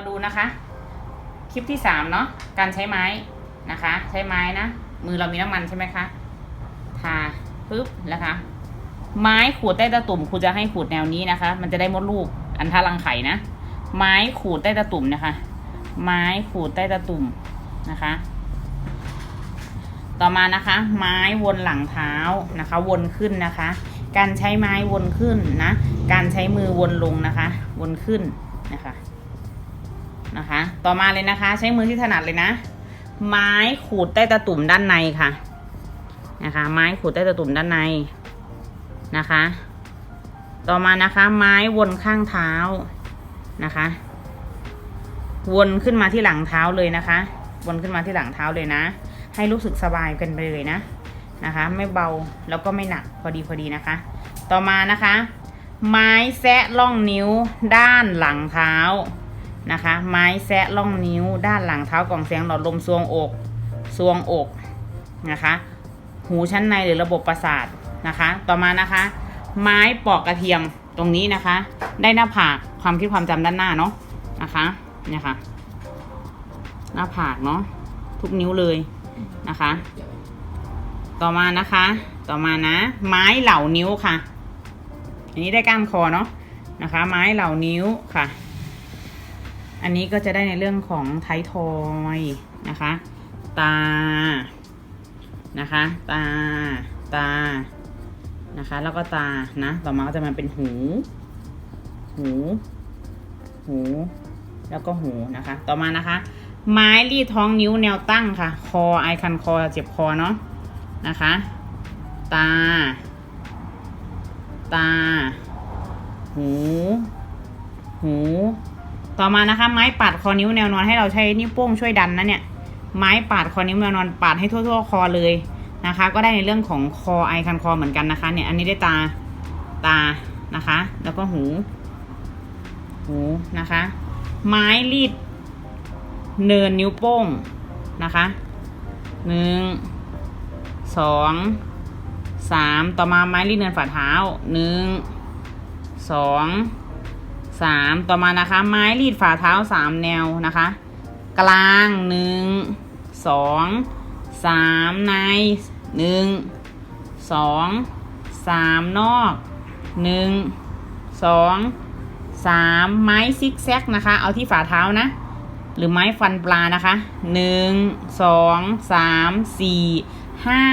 มาดูนะคะ คลิปที่สามเนาะการใช้ไม้นะคะ ใช้ไม้นะ มือเรามีน้ำมันใช่ไหมคะทาปึ๊บนะคะ ไม้ขูดใต้ตะตุ่มครูจะให้ขูดแนวนี้นะคะ มันจะได้มดลูกอันทารังไข่นะ ไม้ขูดใต้ตะตุ่มนะคะ ไม้ขูดใต้ตะตุ่มนะคะ ต่อมานะคะ ไม้วนหลังเท้านะคะ วนขึ้นนะคะ การใช้ไม้วนขึ้นนะ การใช้มือวนลงนะคะ วนขึ้นนะคะ นะคะ ต่อมาเลยนะคะ ใช้มือที่ถนัดเลยนะ ไม้ขูดใต้ตะตุ่มด้านในค่ะนะคะ ไม้ขูดใต้ตะตุ่มด้านในนะคะ ต่อมานะคะ ไม้วนข้างเท้านะคะ วนขึ้นมาที่หลังเท้าเลยนะคะ วนขึ้นมาที่หลังเท้าเลยนะ ให้รู้สึกสบายกันไปเลยนะนะคะ ไม่เบาแล้วก็ไม่หนักพอดีพอดีนะคะ ต่อมานะคะ ไม้แซะล่องนิ้วด้านหลังเท้า นะคะ ไม้แซะล่องนิ้ว ด้านหลังเท้ากล่องเสียงหลอดลมซวงอกซวงอกนะคะ หูชั้นในหรือระบบประสาทนะคะ ต่อมานะคะ ไม้ปอกกระเทียมตรงนี้นะคะ ได้หน้าผากความคิดความจำด้านหน้าเนาะนะคะเนี่ยค่ะ หน้าผากเนาะทุกนิ้วเลยนะคะ ต่อมานะคะ ต่อมานะ ไม้เหล่านิ้วค่ะ อันนี้ได้ก้านคอเนาะนะคะ ไม้เหล่านิ้วค่ะ อันนี้ก็จะได้ในเรื่องของไททอยนะคะ ตา นะคะ ตา ตา นะคะ แล้วก็ตา นะ ต่อมาก็จะมาเป็นหู หู หู แล้วก็หูนะคะ ต่อมานะคะ ไม้รีดท้องนิ้วแนวตั้งค่ะ คอไอคันคอเจ็บคอเนาะ นะคะ ตา ตา หู หู ต่อมานะคะ ไม้ปาดคอนิ้วแนวนอนให้เราใช้นิ้วโป้งช่วยดันนะเนี่ย ไม้ปาดคอนิ้วแนวนอนปาดให้ทั่ว ๆ คอเลยนะคะ ก็ได้ในเรื่องของคอไอคันคอเหมือนกันนะคะ เนี่ยอันนี้ได้ตาตานะคะ แล้วก็หู หูนะคะ ไม้รีดเนินนิ้วโป้งนะคะหนึ่งสองสามต่อมาไม้รีดเนินฝ่าเท้าหนึ่งสอง สามต่อมานะคะ ไม้รีดฝ่าเท้าสามแนวนะคะ กลางหนึ่งสองสามในหนึ่งสองสามนอกหนึ่งสองสามไม้ซิกแซกนะคะ เอาที่ฝ่าเท้านะ หรือไม้ฟันปลานะคะหนึ่งสองสามสี่ห้า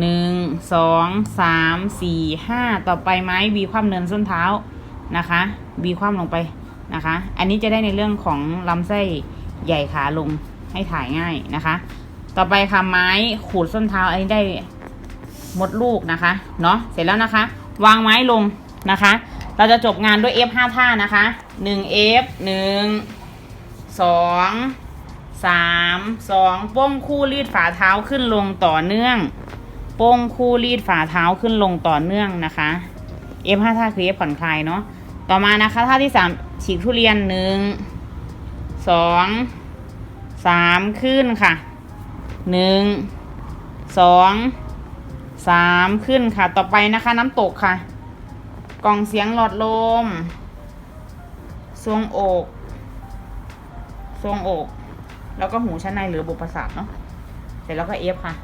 หนึ่งสองสามสี่ห้าต่อไปไม้วีคว่ำเนินส้นเท้า นะคะวีคว่ำลงไปนะคะ อันนี้จะได้ในเรื่องของลำไส้ใหญ่ขาลงให้ถ่ายง่ายนะคะ ต่อไปค่ะไม้ขูดส้นเท้าอันนี้ได้มดลูกนะคะเนาะเสร็จแล้วนะคะ วางไม้ลงนะคะ เราจะจบงานด้วย F 5ท่านะคะ1 F 1สองสามสองโป้งคู่รีดฝ่าเท้าขึ้นลงต่อเนื่องโป้งคู่รีดฝ่าเท้าขึ้นลงต่อเนื่องนะคะ F ห้าท่าคือ F ผ่อนคลายเนาะ ต่อมานะคะท่าที่สามฉีกทุเรียนหนึ่งสองสามขึ้นค่ะหนึ่งสองสามขึ้นค่ะ ต่อไปนะคะน้ำตกค่ะ กล่องเสียงหลอดลม ทรงอก ทรงอก แล้วก็หูชั้นในหรือบบประสาทเนาะเสร็จแล้วก็เอฟค่ะ